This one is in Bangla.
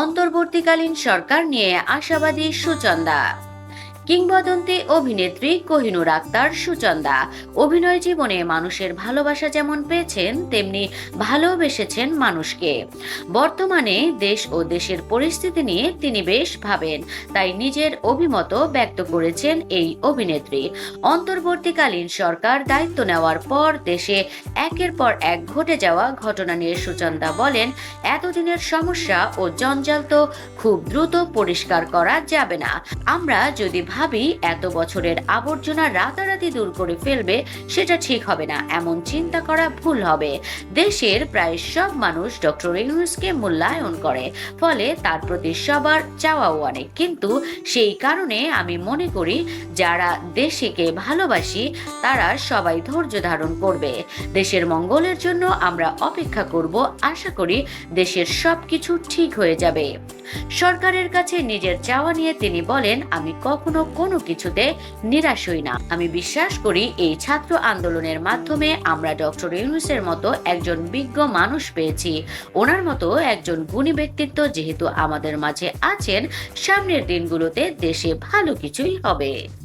অন্তর্বর্তীকালীন সরকার নিয়ে আশাবাদী সুচন্দা। কিংবদন্তি অভিনেত্রী কোহিনুর আক্তার সুচন্দা। অভিনয় জীবনে মানুষের ভালোবাসা যেমন পেয়েছেন, তেমনি ভালোবেসেছেন মানুষকে। বর্তমানে দেশ ও দেশের পরিস্থিতি নিয়ে তিনি বেশ ভাবেন, তাই নিজের অভিমত ব্যক্ত করেছেন এই অভিনেত্রী। অন্তর্বর্তীকালীন সরকার দায়িত্ব নেওয়ার পর দেশে একের পর এক ঘটে যাওয়া ঘটনা নিয়ে সুচন্দা বলেন, এতদিনের সমস্যা ও জঞ্জাল তো খুব দ্রুত পরিষ্কার করা যাবে না। আমরা যদি ভাবি এত বছরের আবর্জনা রাতারাতি দূর করে ফেলবে, সেটা ঠিক হবে না। এমন চিন্তা করা ভুল হবে। দেশের প্রায় সব মানুষ ডক্টর ইউনুসকে মূল্যায়ন করে, ফলে তার প্রতি সবার চাওয়াও অনেক। কিন্তু সেই কারণে আমি মনে করি, যারা দেশকে ভালোবাসি, তারা সবাই ধৈর্য ধারণ করবে। দেশের মঙ্গলের জন্য আমরা অপেক্ষা করব। আশা করি দেশের সবকিছু ঠিক হয়ে যাবে। সরকারের কাছে নিজের চাওয়া নিয়ে তিনি বলেন, আমি কখনো কোনো কিছুতে নিরাশ হই না। আমি বিশ্বাস করি এই ছাত্র আন্দোলনের মাধ্যমে আমরা ডক্টর ইউনুসের মতো একজন বিজ্ঞ মানুষ পেয়েছি। ওনার মতো একজন গুণী ব্যক্তিত্ব যেহেতু আমাদের মাঝে আছেন, সামনের দিনগুলোতে দেশে ভালো কিছুই হবে।